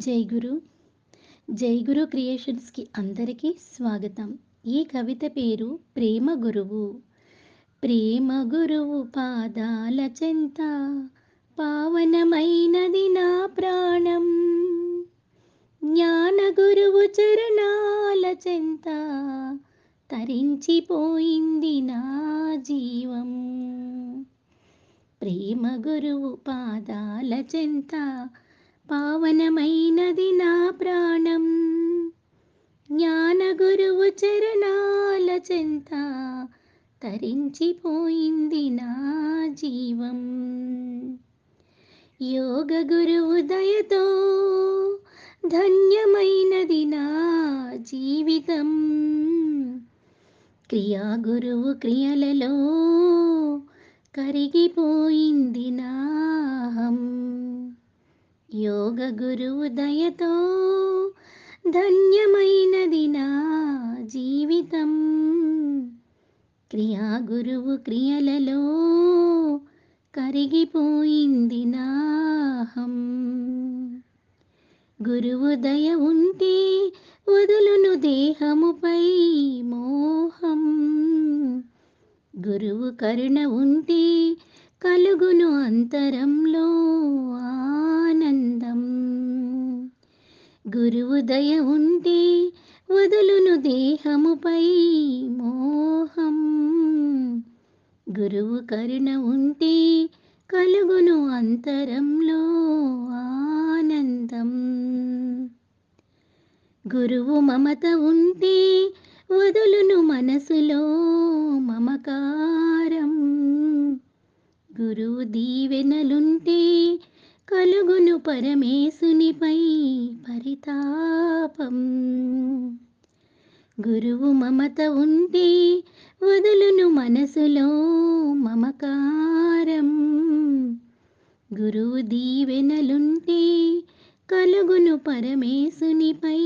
జై గురు జై గురు క్రియేషన్స్కి అందరికీ స్వాగతం. ఈ కవిత పేరు ప్రేమ గురువు. ప్రేమ గురువు పాదాల చెంత పావనమైనది నా ప్రాణం. జ్ఞాన గురువు చరణాల చెంత తరించిపోయింది నా జీవం. ప్రేమ గురువు పాదాల చెంత పావనమైన తరించిపోయింది నా జీవం. యోగ గురువు దయతో ధన్యమైనది నా జీవితం. క్రియా గురువు క్రియలలో కరిగిపోయింది నాహం యోగ గురువు దయతో ధన్యమైనది నా జీవితం. క్రియా గురువు క్రియలలో కరిగిపోయింది నాహం. గురువు దయ ఉంటే వదులును దేహముపై మోహం. గురువు కరుణ ఉంటే కలుగును అంతరంలో ఆనందం. గురువు దయ ఉంటే వదులును దేహముపై గురువు కరుణ ఉంటే కలుగును అంతరంలో ఆనందం. గురువు మమత ఉంటే వదులును మనసులో మమకారం. గురువు దీవెనలుంటే కలుగును పరమేశునిపై పరితాపం. గురువు మమత ఉంటే వదులును మనసులో మమకారం. గురువు దీవెనలుంటే కలుగును పరమేశునిపై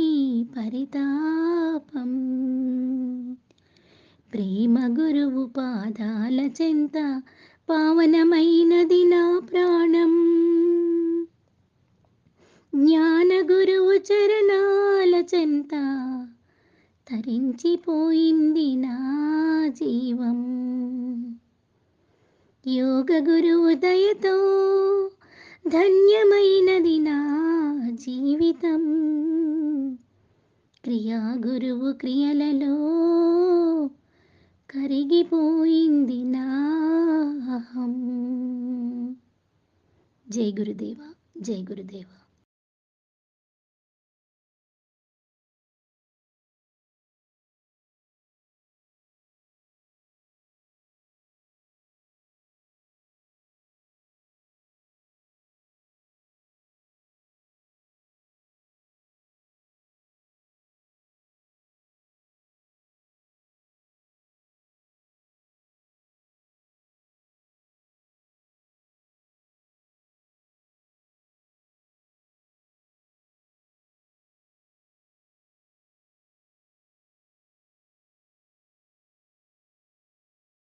పరితాపం. ప్రేమ గురువు పాదాల చెంత పావనమైనది నా ప్రాణం జ్ఞాన గురువు చరణాల చెంత తరించిపోయింది నా జీవం. యోగ గురువు దయతో ధన్యమైనది నా జీవితం. క్రియా గురువు క్రియలలో కరిగిపోయింది నాహం జై గురుదేవ జై గురుదేవా.